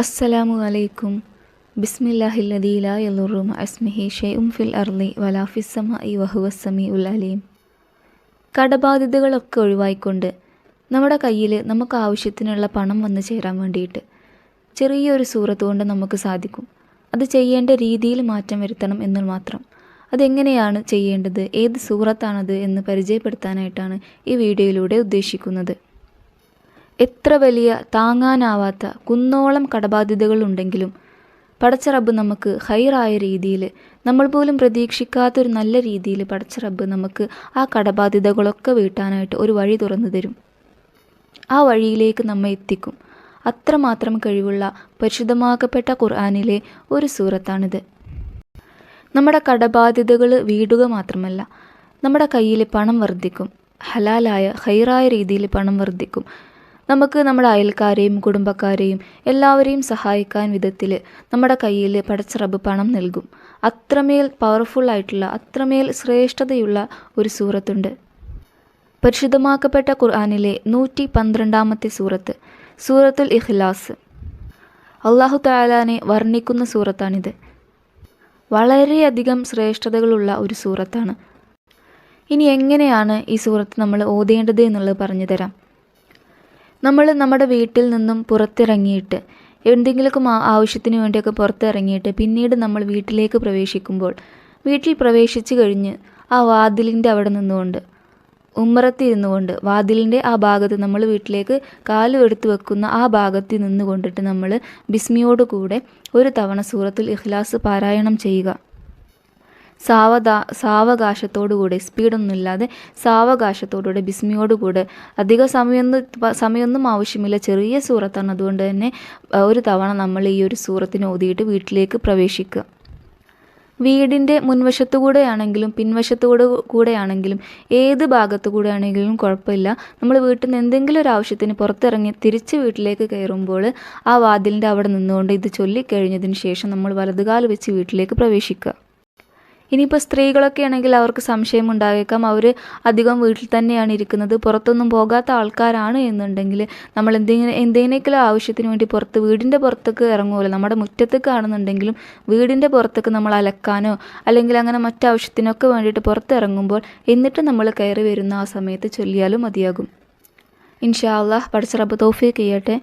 അസ്സലാമു അലൈക്കും. ബിസ്മില്ലാഹില്ലദീല ലാ യളുറു അസ്മിഹി ഷൈഉൻ ഫിൽ അർളി വലാ ഇ വഹുവസമി ഉൽ അലീം. കടബാധ്യതകളൊക്കെ ഒഴിവായിക്കൊണ്ട് നമ്മുടെ കയ്യിൽ നമുക്ക് ആവശ്യത്തിനുള്ള പണം വന്നു ചേരാൻ വേണ്ടിയിട്ട് ചെറിയൊരു സൂറത്ത് കൊണ്ട് നമുക്ക് സാധിക്കും. അത് ചെയ്യേണ്ട രീതിയിൽ മാറ്റം വരുത്തണം എന്ന് മാത്രം. അതെങ്ങനെയാണ് ചെയ്യേണ്ടത്? ഏത് സൂറത്താണത് എന്ന് പരിചയപ്പെടുത്താനായിട്ടാണ് ഈ വീഡിയോയിലൂടെ ഉദ്ദേശിക്കുന്നത്. എത്ര വലിയ താങ്ങാനാവാത്ത കുന്നോളം കടബാധ്യതകളുണ്ടെങ്കിലും പടച്ച റബ്ബ് നമുക്ക് ഹൈറായ രീതിയിൽ നമ്മൾ പോലും പ്രതീക്ഷിക്കാത്തൊരു നല്ല രീതിയിൽ പടച്ച റബ്ബ് നമുക്ക് ആ കടബാധ്യതകളൊക്കെ വീട്ടാനായിട്ട് ഒരു വഴി തുറന്നു തരും. ആ വഴിയിലേക്ക് നമ്മെ എത്തിക്കും. അത്രമാത്രം കഴിവുള്ള പരിശുദ്ധമാക്കപ്പെട്ട ഖുർആാനിലെ ഒരു സൂറത്താണിത്. നമ്മുടെ കടബാധ്യതകൾ വീടുക മാത്രമല്ല നമ്മുടെ കയ്യിൽ പണം വർദ്ധിക്കും ഹലാലായ ഹൈറായ രീതിയിൽ പണം വർദ്ധിക്കും നമുക്ക് നമ്മുടെ അയൽക്കാരെയും കുടുംബക്കാരെയും എല്ലാവരെയും സഹായിക്കാൻ വിധത്തിൽ നമ്മുടെ കയ്യിൽ പടച്ചിറബ് പണം നൽകും. അത്രമേൽ പവർഫുൾ ആയിട്ടുള്ള അത്രമേൽ ശ്രേഷ്ഠതയുള്ള ഒരു സൂറത്തുണ്ട്. പരിശുദ്ധമാക്കപ്പെട്ട ഖുർആാനിലെ നൂറ്റി പന്ത്രണ്ടാമത്തെ സൂറത്ത് സൂറത്തുൽ ഇഖ്ലാസ്. അള്ളാഹു താലാനെ വർണിക്കുന്ന സൂറത്താണിത്. വളരെയധികം ശ്രേഷ്ഠതകളുള്ള ഒരു സൂറത്താണ്. ഇനി എങ്ങനെയാണ് ഈ സൂറത്ത് നമ്മൾ ഓതേണ്ടത് എന്നുള്ളത് പറഞ്ഞു തരാം. നമ്മൾ നമ്മുടെ വീട്ടിൽ നിന്നും പുറത്തിറങ്ങിയിട്ട് എന്തെങ്കിലുമൊക്കെ ആവശ്യത്തിന് വേണ്ടിയൊക്കെ പുറത്തിറങ്ങിയിട്ട് പിന്നീട് നമ്മൾ വീട്ടിലേക്ക് പ്രവേശിക്കുമ്പോൾ വീട്ടിൽ പ്രവേശിച്ചു കഴിഞ്ഞ് ആ വാതിലിന്റെ അവിടെ നിന്നുകൊണ്ട് ഉമ്മറത്തിരുന്നു കൊണ്ട് വാതിലിന്റെ ആ ഭാഗത്ത് നമ്മൾ വീട്ടിലേക്ക് കാലും എടുത്ത് വെക്കുന്ന ആ ഭാഗത്ത് നിന്നുകൊണ്ടിട്ട് നമ്മൾ ബിസ്മിയോടുകൂടെ ഒരു തവണ സൂറത്തുൽ ഇഖ്ലാസ് പാരായണം ചെയ്യുക. സാവധാ സാവകാശത്തോടുകൂടെ സ്പീഡൊന്നുമില്ലാതെ സാവകാശത്തോടുകൂടെ ബിസ്മിയോടുകൂടെ അധിക സമയമൊന്നും സമയമൊന്നും ആവശ്യമില്ല. ചെറിയ സൂറത്താണ്. അതുകൊണ്ട് തന്നെ ഒരു തവണ നമ്മൾ ഈ ഒരു സൂറത്തിന് ഓതിയിട്ട് വീട്ടിലേക്ക് പ്രവേശിക്കുക. വീടിന്റെ മുൻവശത്തുകൂടെയാണെങ്കിലും പിൻവശത്തുകൂടെ കൂടെയാണെങ്കിലും ഏത് ഭാഗത്തു കൂടെ ആണെങ്കിലും കുഴപ്പമില്ല. നമ്മൾ വീട്ടിൽ നിന്ന് എന്തെങ്കിലും ഒരു ആവശ്യത്തിന് പുറത്തിറങ്ങി തിരിച്ച് വീട്ടിലേക്ക് കയറുമ്പോൾ ആ വാതിലിന്റെ അവിടെ നിന്നുകൊണ്ട് ഇത് ചൊല്ലിക്കഴിഞ്ഞതിന് ശേഷം നമ്മൾ വലതുകാൽ വെച്ച് വീട്ടിലേക്ക് പ്രവേശിക്കുക. ഇനിയിപ്പോൾ സ്ത്രീകളൊക്കെ ആണെങ്കിൽ അവർക്ക് സംശയം ഉണ്ടായേക്കാം. അവർ അധികം വീട്ടിൽ തന്നെയാണ് ഇരിക്കുന്നത്. പുറത്തൊന്നും പോകാത്ത ആൾക്കാരാണ് എന്നുണ്ടെങ്കിൽ നമ്മൾ എന്തെങ്കിലും എന്തെങ്കിലും ആവശ്യത്തിന് വേണ്ടി പുറത്ത് വീടിന്റെ പുറത്തേക്ക് ഇറങ്ങുമല്ലോ. നമ്മുടെ മുറ്റത്തേക്ക് ആണെന്നുണ്ടെങ്കിലും വീടിന്റെ പുറത്തേക്ക് നമ്മൾ അലക്കാനോ അല്ലെങ്കിൽ അങ്ങനെ മറ്റാവശ്യത്തിനൊക്കെ വേണ്ടിയിട്ട് പുറത്തിറങ്ങുമ്പോൾ എന്നിട്ട് നമ്മൾ കയറി വരുന്ന ആ സമയത്ത് ചൊല്ലിയാലും മതിയാകും. ഇൻഷാ അള്ളാഹ് പടച്ചറബ് തോഫീക്ക് ചെയ്യട്ടെ.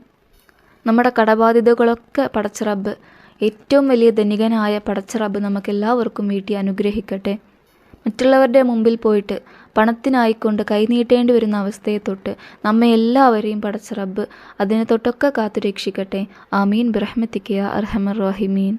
നമ്മുടെ കടബാധ്യതകളൊക്കെ പടച്ചറബ് ഏറ്റവും വലിയ ധനികനായ പടച്ചറബ് നമുക്കെല്ലാവർക്കും വീട്ടി അനുഗ്രഹിക്കട്ടെ. മറ്റുള്ളവരുടെ മുമ്പിൽ പോയിട്ട് പണത്തിനായിക്കൊണ്ട് കൈനീട്ടേണ്ടി വരുന്ന അവസ്ഥയെ തൊട്ട് നമ്മെ എല്ലാവരെയും പടച്ചറബ് അതിനെ തൊട്ടൊക്കെ കാത്തു രക്ഷിക്കട്ടെ ആമീൻ ബ്രഹ്മത്തിക്കയ അർഹമർ റഹിമീൻ.